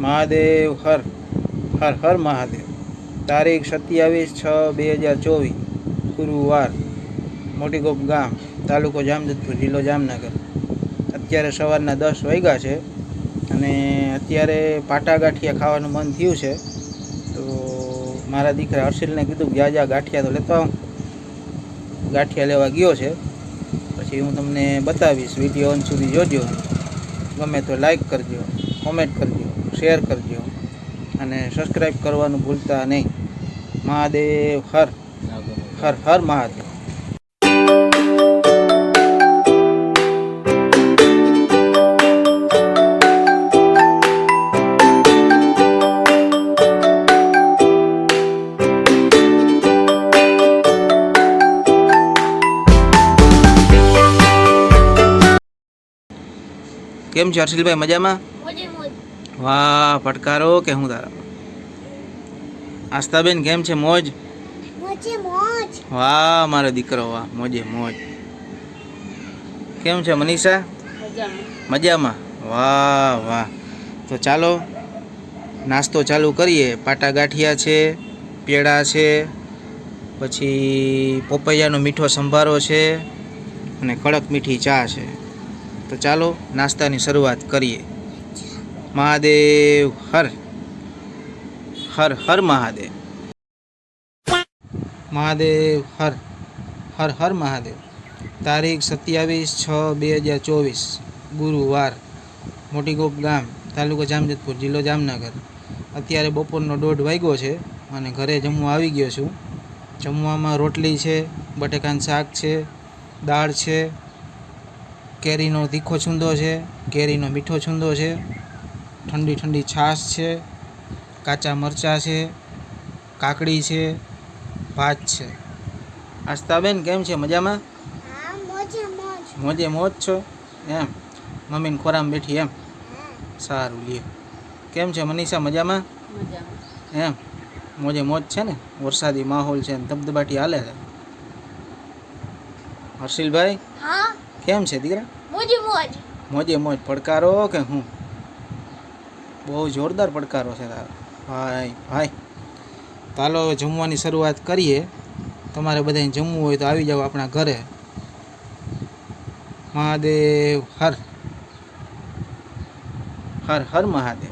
મહાદેવ, હર હર હર મહાદેવ. તારીખ સત્યાવીસ છ બે હજાર ચોવીસ, ગુરુવાર મોટીગોપ ગામ, તાલુકો જામજતપુર જિલ્લો જામનગર. અત્યારે સવારના દસ વાગ્યા છે અને અત્યારે પાટા ગાંઠિયા ખાવાનું મન થયું છે. તો મારા દીકરા હર્ષિલને કીધું કે, જા ગાંઠિયા તો લેતો ગાંઠિયા લેવા ગયો છે. પછી હું તમને બતાવીશ, વીડિયો અંત સુધી જોજો. ગમે તો લાઈક કરજો. કોમેન્ટ કરજો શેર કરજો અને સબસ્ક્રાઈબ કરવાનું ભૂલતા નહીં. મહાદેવ હર. હર હર મહાદેવ. કેમ છે હર્ષિલભાઈ મજામાં? વાહ પડકારો કે હું તારા? આસ્તાબેન કેમ છે મોજ? મોજ વાહ મારો દીકરો વાહ મોજે મોજ. કેમ છે મનીષા? મજામાં? વાહ વાહ. તો ચાલો નાસ્તો ચાલુ કરીએ. પાટા ગાંઠિયા છે પેડા છે પછી પોપૈયાનો મીઠો સંભારો છે અને કડક મીઠી ચા છે. તો ચાલો નાસ્તાની શરૂઆત કરીએ. મહાદેવ, હર. હર હર મહાદેવ. મહાદેવ, હર. હર હર મહાદેવ. તારીખ સત્યાવીસ છ બે હજાર ચોવીસ, ગુરુવાર, મોટીગોપ ગામ, તાલુકો જામજતપુર, જિલ્લો જામનગર. અત્યારે બપોરનો દોઢ વાગ્યો છે અને ઘરે જમવા આવી ગયો છું. જમવામાં રોટલી છે, બટેકાનું શાક છે, દાળ છે કેરીનો તીખો છૂંદો છે કેરીનો મીઠો છૂંદો છે ઠંડી ઠંડી છાશ છે કાચા મરચાં છે કાકડી છે ભાત છે. આસ્તાબેન કેમ છે? મજામાં? મોજે મોજ મોજે મોજ છો? એમ. મમ્મીને ખોરામાં બેઠી એમ? સારું લ્યો. કેમ છે મનીષા? મજામાં. એમ. મોજે મોજ છે ને? વરસાદી માહોલ છે ને ધબધબાટી હાલે છે. હર્ષિલભાઈ? હા. કેમ છે દીકરા? મોજે મોજ. મોજે મોજ. પડકારો કે હું? બહુ જોરદાર પડકારો છે તારો. ભાઈ ભાઈ. ચાલો જમવાની શરૂઆત કરીએ. તમારે બધાને જમવું હોય તો આવી જાઓ આપણા ઘરે. મહાદેવ. હર. હર હર મહાદેવ.